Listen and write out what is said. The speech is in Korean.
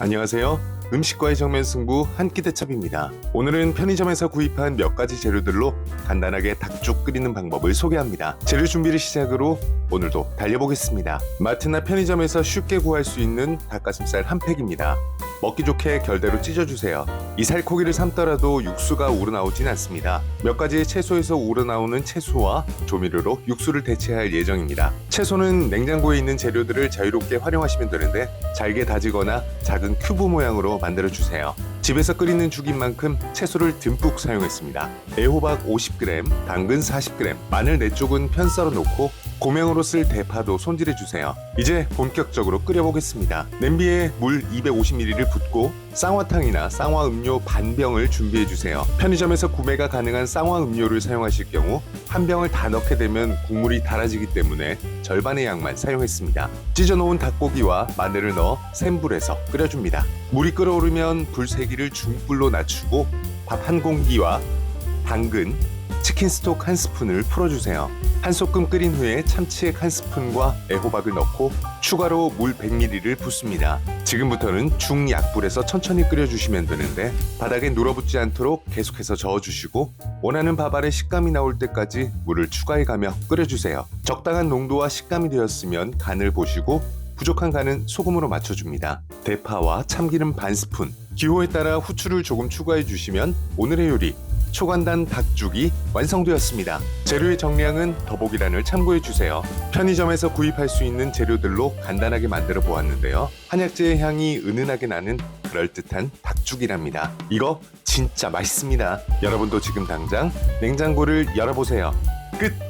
안녕하세요. 음식과의 정면 승부 한 끼 대첩입니다. 오늘은 편의점에서 구입한 몇 가지 재료들로 간단하게 닭죽 끓이는 방법을 소개합니다. 재료 준비를 시작으로 오늘도 달려보겠습니다. 마트나 편의점에서 쉽게 구할 수 있는 닭가슴살 한 팩입니다. 먹기 좋게 결대로 찢어주세요. 이 살코기를 삶더라도 육수가 우러나오진 않습니다. 몇 가지의 채소에서 우러나오는 채소와 조미료로 육수를 대체할 예정입니다. 채소는 냉장고에 있는 재료들을 자유롭게 활용하시면 되는데 잘게 다지거나 작은 큐브 모양으로 만들어 주세요. 집에서 끓이는 죽인 만큼 채소를 듬뿍 사용했습니다. 애호박 50g, 당근 40g, 마늘 4쪽은 편 썰어 놓고 고명으로 쓸 대파도 손질해 주세요. 이제 본격적으로 끓여보겠습니다. 냄비에 물 250ml를 붓고 쌍화탕이나 쌍화 음료 반 병을 준비해 주세요. 편의점에서 구매가 가능한 쌍화 음료를 사용하실 경우 한 병을 다 넣게 되면 국물이 달아지기 때문에 절반의 양만 사용했습니다. 찢어놓은 닭고기와 마늘을 넣어 센 불에서 끓여줍니다. 물이 끓어오르면 불 세기를 중불로 낮추고 밥 한 공기와 당근, 치킨 스톡 한 스푼을 풀어주세요. 한 소끔 끓인 후에 참치액 한 스푼과 애호박을 넣고 추가로 물 100ml를 붓습니다. 지금부터는 중약불에서 천천히 끓여주시면 되는데 바닥에 눌어붙지 않도록 계속해서 저어주시고 원하는 밥알의 식감이 나올 때까지 물을 추가해가며 끓여주세요. 적당한 농도와 식감이 되었으면 간을 보시고 부족한 간은 소금으로 맞춰줍니다. 대파와 참기름 반 스푼, 기호에 따라 후추를 조금 추가해 주시면 오늘의 요리 초간단 닭죽이 완성되었습니다. 재료의 정량은 더보기란을 참고해 주세요. 편의점에서 구입할 수 있는 재료들로 간단하게 만들어 보았는데요. 한약재의 향이 은은하게 나는 그럴듯한 닭죽이랍니다. 이거 진짜 맛있습니다. 여러분도 지금 당장 냉장고를 열어보세요. 끝!